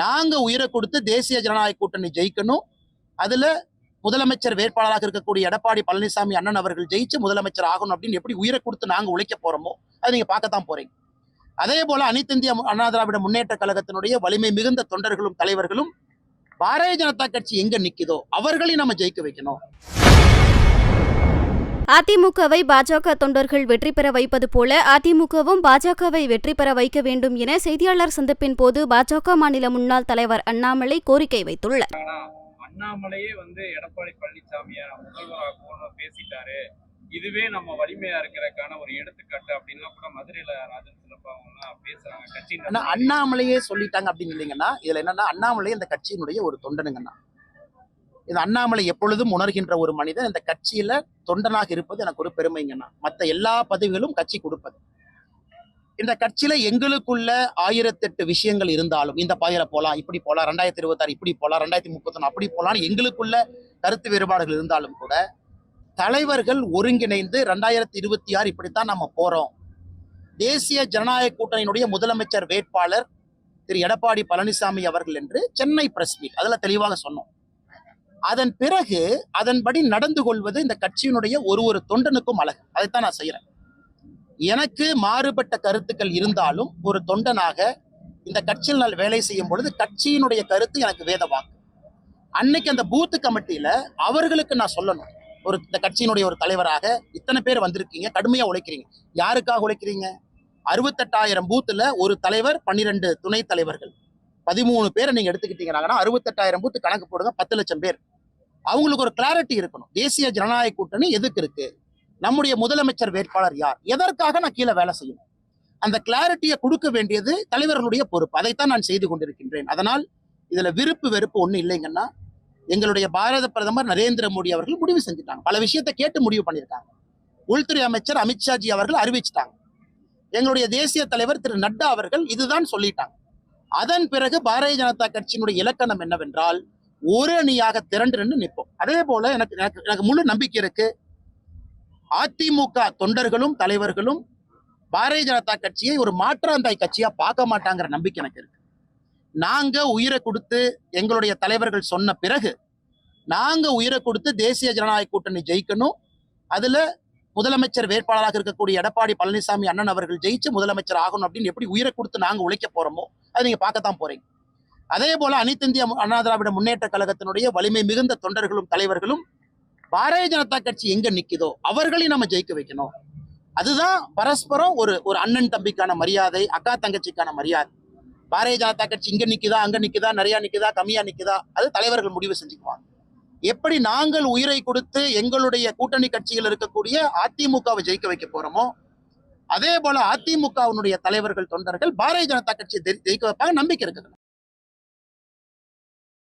நாங்க உயிரை கொடுத்து தேசிய ஜனநாயக கூட்டணி ஜெயிக்கணும். அதுல முதலமைச்சர் வேட்பாளராக இருக்கக்கூடிய எடப்பாடி பழனிசாமி அண்ணன் அவர்கள் ஜெயிச்சு முதலமைச்சர் ஆகணும் அப்படின்னு எப்படி உயிரை கொடுத்து நாங்க உழைக்க போறோமோ அதை நீங்க பார்க்கத்தான் போறீங்க. அதே போல அனைத்திந்திய அண்ணா திராவிட முன்னேற்ற கழகத்தினுடைய வலிமை மிகுந்த தொண்டர்களும் தலைவர்களும் பாரதிய ஜனதா கட்சி எங்க நிக்குதோ அவர்களையும் நம்ம ஜெயிக்க வைக்கணும். அதிமுகவை பாஜக தொண்டர்கள் வெற்றி பெற வைப்பது போல அதிமுகவும் பாஜகவை வெற்றி பெற வைக்க வேண்டும் என செய்தியாளர் சந்திப்பின் போது பாஜக மாநில முன்னாள் தலைவர் அண்ணாமலை கோரிக்கை வைத்துள்ளார். அண்ணாமலையே வந்து எடப்பாடி முதல்வராக பேசிட்டாரு. இதுவே நம்ம வலிமையா இருக்கிறதுக்கான ஒரு எடுத்துக்காட்டு அப்படின்லாம் கூட மதுரையில ராஜன் அவங்கலாம் பேசுறாங்க. கட்சியின் அண்ணாமலையே சொல்லிட்டாங்க அப்படின்னு இல்லைங்கன்னா இதுல என்னன்னா அண்ணாமலை இந்த கட்சியினுடைய ஒரு தொண்டனுங்கண்ணா. இது அண்ணாமலை எப்பொழுதும் உணர்கின்ற ஒரு மனிதன். இந்த கட்சியில தொண்டனாக இருப்பது எனக்கு ஒரு பெருமைங்கண்ணா. மற்ற எல்லா பதவிகளும் கட்சி கொடுப்பது. இந்த கட்சியில எங்களுக்குள்ள ஆயிரத்தெட்டு விஷயங்கள் இருந்தாலும் இந்த பாதையில போலாம் இப்படி போலாம் ரெண்டாயிரத்தி இருபத்தாறு இப்படி போலாம் ரெண்டாயிரத்தி முப்பத்தொன்னு அப்படி போலாம்னு எங்களுக்குள்ள கருத்து வேறுபாடுகள் இருந்தாலும் கூட தலைவர்கள் ஒருங்கிணைந்து ரெண்டாயிரத்தி இருபத்தி ஆறு இப்படித்தான் நம்ம போறோம். தேசிய ஜனநாயக கூட்டணியினுடைய முதலமைச்சர் வேட்பாளர் திரு எடப்பாடி பழனிசாமி அவர்கள் என்று சென்னை பிரஸ் மீட் அதில் தெளிவாக சொன்னோம். அதன் பிறகு அதன்படி நடந்து கொள்வது இந்த கட்சியினுடைய ஒரு ஒரு தொண்டனுக்கும் அழகு. அதைத்தான் நான் செய்கிறேன் எனக்கு மாறுபட்ட கருத்துக்கள் இருந்தாலும் ஒரு தொண்டனாக இந்த கட்சியில் நான் வேலை செய்யும் பொழுது கட்சியினுடைய கருத்து எனக்கு வேதவாக்கு அன்னைக்கு அந்த பூத்து கமிட்டியில அவர்களுக்கு நான் சொல்லணும். ஒரு இந்த கட்சியினுடைய ஒரு தலைவராக இத்தனை பேர் வந்திருக்கீங்க கடுமையா உழைக்கிறீங்க. யாருக்காக உழைக்கிறீங்க? அறுபத்தெட்டாயிரம் பூத்துல ஒரு தலைவர் பன்னிரெண்டு துணை தலைவர்கள். பதிமூணு பேரை நீங்க எடுத்துக்கிட்டீங்கன்னா அறுபத்தெட்டாயிரம் பூத்து கணக்கு போடுங்க பத்து லட்சம் பேர். அவங்களுக்கு ஒரு கிளாரிட்டி இருக்கணும். தேசிய ஜனநாயக கூட்டணி எதுக்கு இருக்கு? நம்முடைய முதலமைச்சர் வேட்பாளர் யார்? எதற்காக நான் கீழே வேலை செய்யணும்? அந்த கிளாரிட்டியை கொடுக்க வேண்டியது தலைவர்களுடைய பொறுப்பு. அதைத்தான் நான் செய்து கொண்டிருக்கின்றேன். அதனால் இதுல விருப்பு வெறுப்பு ஒன்றும் இல்லைங்கன்னா எங்களுடைய பாரத பிரதமர் நரேந்திர மோடி அவர்கள் முடிவு செஞ்சுட்டாங்க. பல விஷயத்தை கேட்டு முடிவு பண்ணியிருக்காங்க. உள்துறை அமைச்சர் அமித்ஷாஜி அவர்கள் அறிவிச்சிட்டாங்க. எங்களுடைய தேசிய தலைவர் திரு நட்டா அவர்கள் இதுதான் சொல்லிட்டாங்க. அதன் பிறகு பாரதிய ஜனதா கட்சியினுடைய இலக்கணம் என்னவென்றால் ஒரு அணியாக திரண்டு நின்று நிற்போம். அதே போல எனக்கு எனக்கு எனக்கு முழு நம்பிக்கை இருக்கு. அதிமுக தொண்டர்களும் தலைவர்களும் பாரதிய ஜனதா கட்சியை ஒரு மாற்றாந்தாய் கட்சியா பார்க்க மாட்டாங்கிற நம்பிக்கை எனக்கு இருக்கு. நாங்க உயிரை கொடுத்து எங்களுடைய தலைவர்கள் சொன்ன பிறகு நாங்க உயிரை கொடுத்து தேசிய ஜனநாயக கூட்டணி ஜெயிக்கணும். அதுல முதலமைச்சர் வேட்பாளராக இருக்கக்கூடிய எடப்பாடி பழனிசாமி அண்ணன் அவர்கள் ஜெயிச்சு முதலமைச்சர் ஆகணும் அப்படின்னு எப்படி உயிரை கொடுத்து நாங்க உழைக்க போறோமோ அதை நீங்க பார்க்கத்தான் போறீங்க. அதே போல அனைத்து இந்திய அண்ணா திராவிட முன்னேற்ற கழகத்தினுடைய வலிமை மிகுந்த தொண்டர்களும் தலைவர்களும் பாரதிய ஜனதா கட்சி எங்க நிக்குதோ அவர்களையும் நம்ம ஜெயிக்க வைக்கணும். அதுதான் பரஸ்பரம் ஒரு ஒரு அண்ணன் தம்பிக்கான மரியாதை அக்கா தங்கச்சிக்கான மரியாதை. பாரதிய ஜனதா கட்சி இங்க நிக்குதா அங்க நிக்குதா நிறையா நிக்குதா கம்மியா நிக்குதா அது தலைவர்கள் முடிவு செஞ்சுக்குவாங்க. எப்படி நாங்கள் உயிரை கொடுத்து எங்களுடைய கூட்டணி கட்சியில் இருக்கக்கூடிய அதிமுகவை ஜெயிக்க வைக்க போறோமோ அதே போல அதிமுகவினுடைய தலைவர்கள் தொண்டர்கள் பாரதிய ஜனதா கட்சியை ஜெயிக்க வைப்பாங்க நம்பிக்கை இருக்குது.